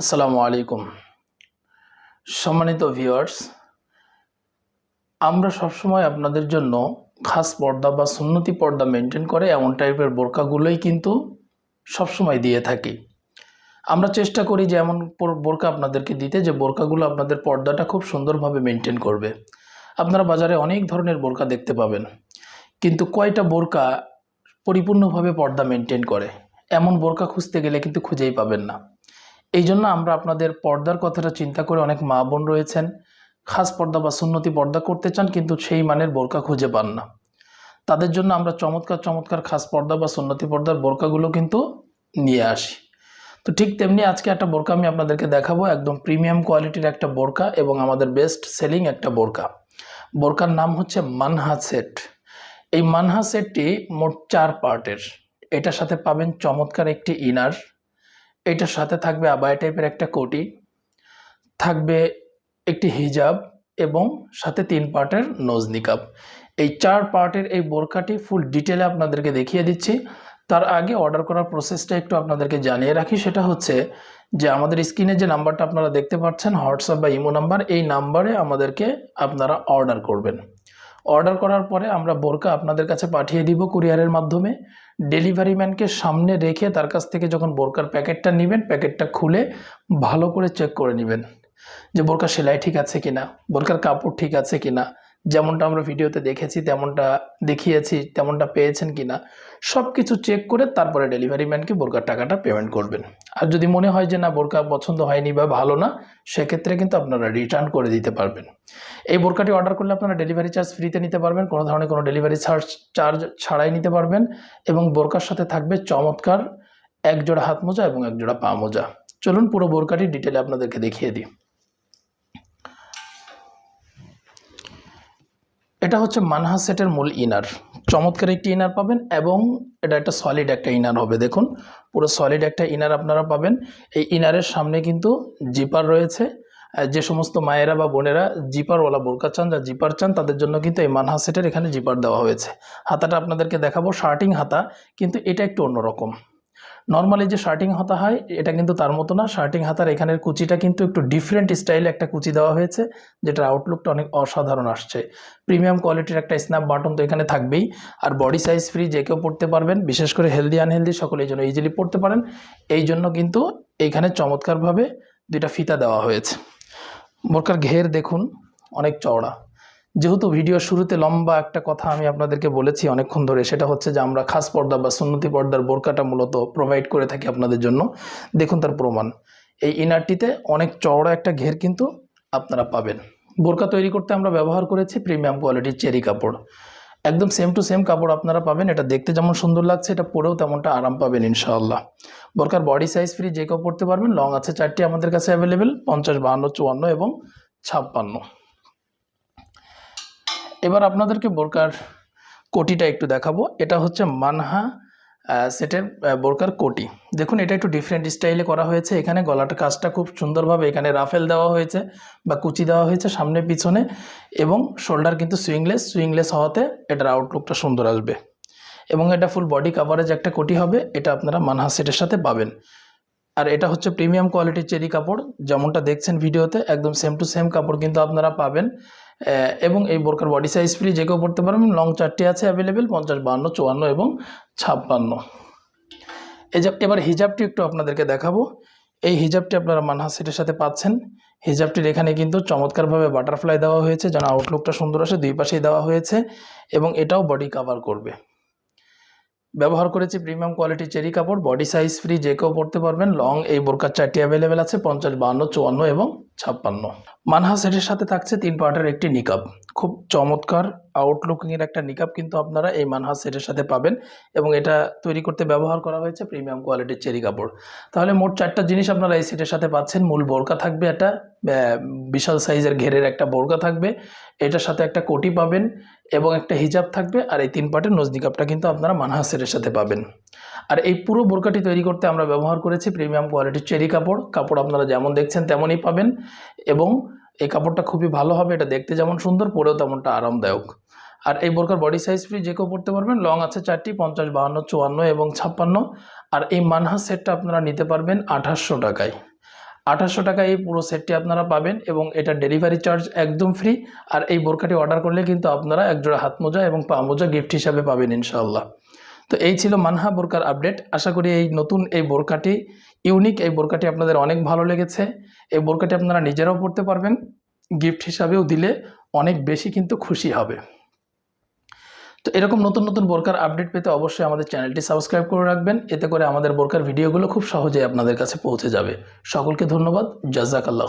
আসসালামু আলাইকুম। সম্মানিত ভিউয়ার্স, আমরা সবসময় আপনাদের জন্য খাস পর্দা বা সুন্নতি পর্দা মেনটেন করে এমন টাইপের বোরকাগুলোই কিন্তু সবসময় দিয়ে থাকি। আমরা চেষ্টা করি যে এমন বোরকা আপনাদেরকে দিতে যে বোরকাগুলো আপনাদের পর্দাটা খুব সুন্দরভাবে মেনটেন করবে। আপনারা বাজারে অনেক ধরনের বোরকা দেখতে পাবেন, কিন্তু কয়টা বোরকা পরিপূর্ণভাবে পর্দা মেনটেন করে? এমন বোরকা খুঁজতে গেলে কিন্তু খুঁজেই পাবেন না। এই জন্য আমরা আপনাদের পর্দার কথাটা চিন্তা করে অনেক মা বোন রয়েছেন। খাস পর্দা বা সুন্নতি পর্দা করতে চান কিন্তু সেই মানের বোরকা খুঁজে পান না। তাদের জন্য আমরা চমৎকার চমৎকার খাস পর্দা বা সুন্নতি পর্দার বোরকাগুলো কিন্তু নিয়ে আসি। তো ঠিক তেমনি আজকে একটা বোরকা আমি আপনাদেরকে দেখাবো, একদম প্রিমিয়াম কোয়ালিটির একটা বোরকা এবং আমাদের বেস্ট সেলিং একটা বোরকা। বোরকার নাম হচ্ছে মানহা সেট। এই মানহা সেটটি মোট চার পার্টের। এটার সাথে পাবেন চমৎকার একটি ইনার এটার সাথে থাকবে আবায়া টাইপের একটা কোটি, থাকবে একটি হিজাব এবং সাথে তিন পার্টের নোজ নিকাব। এই চার পার্টের এই বোরকাটি ফুল ডিটেলে আপনাদেরকে দেখিয়ে দিচ্ছি। তার আগে অর্ডার করার প্রসেসটা একটু আপনাদেরকে জানিয়ে রাখি, সেটা হচ্ছে যে আমাদের স্ক্রিনে যে নাম্বারটা আপনারা দেখতে পাচ্ছেন, হোয়াটসঅ্যাপ বা ইমো নাম্বার, এই নাম্বারে আমাদেরকে আপনারা অর্ডার করবেন। অর্ডার করার পরে আমরা বোরকা আপনাদের কাছে পাঠিয়ে দিব কুরিয়ারের মাধ্যমে। ডেলিভারি ম্যানকে সামনে রেখে তার কাছ থেকে যখন বোরকার প্যাকেটটা নেবেন, প্যাকেটটা খুলে ভালো করে চেক করে নেবেন যে বোরকার সেলাই ঠিক আছে কিনা, বোরকার কাপড় ঠিক আছে কিনা। যেমনটা আমরা ভিডিওতে দেখেছি, তেমনটা দেখিয়েছি, তেমনটা পেয়েছেন কিনা সব কিছু চেক করে তারপরে ডেলিভারি ম্যানকে বোরকার টাকাটা পেমেন্ট করবেন। আর যদি মনে হয় যে না, বোরকা পছন্দ হয়নি বা ভালো না, সেক্ষেত্রে কিন্তু আপনারা রিটার্ন করে দিতে পারবেন। এই বোরকাটি অর্ডার করলে আপনারা ডেলিভারি চার্জ ফ্রিতে নিতে পারবেন, কোনো ধরনের কোনো ডেলিভারি চার্জ চার্জ ছাড়াই নিতে পারবেন এবং বোরকার সাথে থাকবে চমৎকার এক জোড়া হাত মোজা এবং এক জোড়া পা মোজা। চলুন পুরো বোরকাটি ডিটেলে আপনাদেরকে দেখিয়ে দিই। এটা হচ্ছে মানহা সেটের মূল ইনার চমৎকার একটি ইনার পাবেন এবং এটা একটা সলিড একটা ইনার হবে, দেখুন। পুরো সলিড একটা ইনার আপনারা পাবেন। এই ইনারের সামনে কিন্তু জিপার রয়েছে। যে সমস্ত মায়েরা বা বোনেরা জিপারওয়ালা বোরকা চান যা জিপার চান, তাদের জন্য কিন্তু এই মানহা সেটের এখানে জিপার দেওয়া হয়েছে। হাতাটা আপনাদেরকে দেখাবো শার্টিং হাতা, কিন্তু এটা একটু অন্যরকম। নর্মালি যে শার্টিং হাতা হয়, এটা কিন্তু তার মতো না। শার্টিং হাতার এখানের কুচিটা কিন্তু একটু ডিফারেন্ট স্টাইলে একটা কুচি দেওয়া হয়েছে, যেটার আউটলুকটা অনেক অসাধারণ আসছে। প্রিমিয়াম কোয়ালিটির একটা স্ন্যাপ বাটন তো এখানে থাকবেই। আর বডি সাইজ ফ্রি যে কেউ পড়তে পারবেন, বিশেষ করে হেলদি আনহেলদি সকলে এই জন্য ইজিলি পড়তে পারেন, এই জন্য কিন্তু এইখানে চমৎকারভাবে দুইটা ফিতা দেওয়া হয়েছে। বোরকার ঘের দেখুন, অনেক চওড়া। যেহেতু ভিডিও শুরুতে লম্বা একটা কথা আমি আপনাদেরকে বলেছি অনেকক্ষণ ধরে, সেটা হচ্ছে যে আমরা খাস পর্দা বা সুন্নতি পর্দার বোরকাটা মূলত প্রোভাইড করে থাকি আপনাদের জন্য। দেখুন তার প্রমাণ। এই ইনারটিতে অনেক চওড়া একটা ঘের কিন্তু আপনারা পাবেন। বোরকা তৈরি করতে আমরা ব্যবহার করেছি প্রিমিয়াম কোয়ালিটির চেরি কাপড়। একদম সেম টু সেম কাপড় আপনারা পাবেন, এটা দেখতে যেমন সুন্দর লাগছে, এটা পরেও তেমনটা আরাম পাবেন ইনশাআল্লাহ। বোরকার বডি সাইজ ফ্রি যে কেউ পড়তে পারবেন লং আছে চারটি আমাদের কাছে অ্যাভেলেবেল পঞ্চাশ, বাহান্ন, চুয়ান্ন এবং ছাপ্পান্ন। এবার আপনাদেরকে বোরকার কোটিটা একটু দেখাবো। এটা হচ্ছে মানহা সেটের বোরকার কোটি। দেখুন, এটা একটু ডিফারেন্ট স্টাইলে করা হয়েছে। এখানে গলাটা কাজটা খুব সুন্দরভাবে এখানে রাফেল দেওয়া হয়েছে বা কুচি দেওয়া হয়েছে সামনে পিছনে এবং শোল্ডার কিন্তু সুইংলেস সুইংলেস হওয়াতে এটার আউটলুকটা সুন্দর আসবে। এবং এটা ফুল বডি কাভারেজ একটা কোটি হবে, এটা আপনারা মানহা সেটের সাথে পাবেন। আর এটা হচ্ছে প্রিমিয়াম কোয়ালিটির চেরি কাপড়, যেমনটা দেখছেন ভিডিওতে, একদম সেম টু সেম কাপড় কিন্তু আপনারা পাবেন। এবং এই বোরকার বডি সাইজ ফ্রি যে কেউ পড়তে পারবেন লং চারটি আছে অ্যাভেলেবেল পঞ্চাশ বান্ন চুয়ান্ন এবং ছাপ্পান্ন। এই যে এবার হিজাবটি একটু আপনাদেরকে দেখাবো। এই হিজাবটি আপনারা মানহা সেটের সাথে পাচ্ছেন। হিজাবটির এখানে কিন্তু চমৎকারভাবে বাটারফ্লাই দেওয়া হয়েছে, যেন আউটলুকটা সুন্দর আসে, দুই পাশেই দেওয়া হয়েছে এবং এটাও বডি কাভার করবে। ব্যবহার করেছি প্রিমিয়াম কোয়ালিটি চেরি কাপড় বডি সাইজ ফ্রি যে কেউ পড়তে পারবেন। লং এই বোরকার চারটি অ্যাভেলেবেল আছে, পঞ্চাশ, বাহান্ন, চুয়ান্ন এবং ছাপ্পান্ন। মানহা সেটের সাথে থাকছে তিন পার্টের একটি নিকাব খুব চমৎকার আউটলুকিংয়ের একটা নিকাব কিন্তু আপনারা এই মানহা সেটের সাথে পাবেন এবং এটা তৈরি করতে ব্যবহার করা হয়েছে প্রিমিয়াম কোয়ালিটির চেরি কাপড়। তাহলে মোট চারটা জিনিস আপনারা এই সেটের সাথে পাচ্ছেন। মূল বোরকা থাকবে একটা বিশাল সাইজের ঘেরের একটা বোরকা থাকবে। এটার সাথে একটা কোটি পাবেন এবং একটা হিজাব থাকবে আর এই তিন পার্টের নজনিকাপটা কিন্তু আপনারা মানহা সেটের সাথে পাবেন। আর এই পুরো বোরকাটি তৈরি করতে আমরা ব্যবহার করেছি প্রিমিয়াম কোয়ালিটির চেরি কাপড়। কাপড় আপনারা যেমন দেখছেন তেমনই পাবেন এবং এই কাপড়টা খুবই ভালো হবে, এটা দেখতে যেমন সুন্দর, পরেও তেমনটা আরামদায়ক। আর এই বোরকার বডি সাইজ ফ্রি যে কেউ পড়তে পারবেন লং আছে চারটি, পঞ্চাশ, বাহান্ন, চুয়ান্ন এবং ছাপ্পান্ন। আর এই মানহা সেটটা আপনারা নিতে পারবেন আঠাশশো টাকায়। আঠাশশো টাকায় এই পুরো সেটটি আপনারা পাবেন এবং এটা ডেলিভারি চার্জ একদম ফ্রি আর এই বোরকাটি অর্ডার করলে কিন্তু আপনারা একজোড়া হাত মোজা এবং পা মোজা গিফট হিসাবে পাবেন ইনশাআল্লাহ। তো এই ছিল মানহা বোরকার আপডেট। আশা করি এই নতুন এই বোরকাটি, ইউনিক এই বোরকাটি আপনাদের অনেক ভালো লেগেছে। এই বোরকাটি আপনারা নিজেরাও পড়তে পারবেন। গিফট হিসাবেও দিলে অনেক বেশি কিন্তু খুশি হবে। তো এরকম নতুন নতুন বোরকার আপডেট পেতে অবশ্যই আমাদের চ্যানেলটি সাবস্ক্রাইব করে রাখবেন। এতে করে আমাদের বোরকার ভিডিওগুলো খুব সহজেই আপনাদের কাছে পৌঁছে যাবে। সকলকে ধন্যবাদ। জাজাক আল্লাহ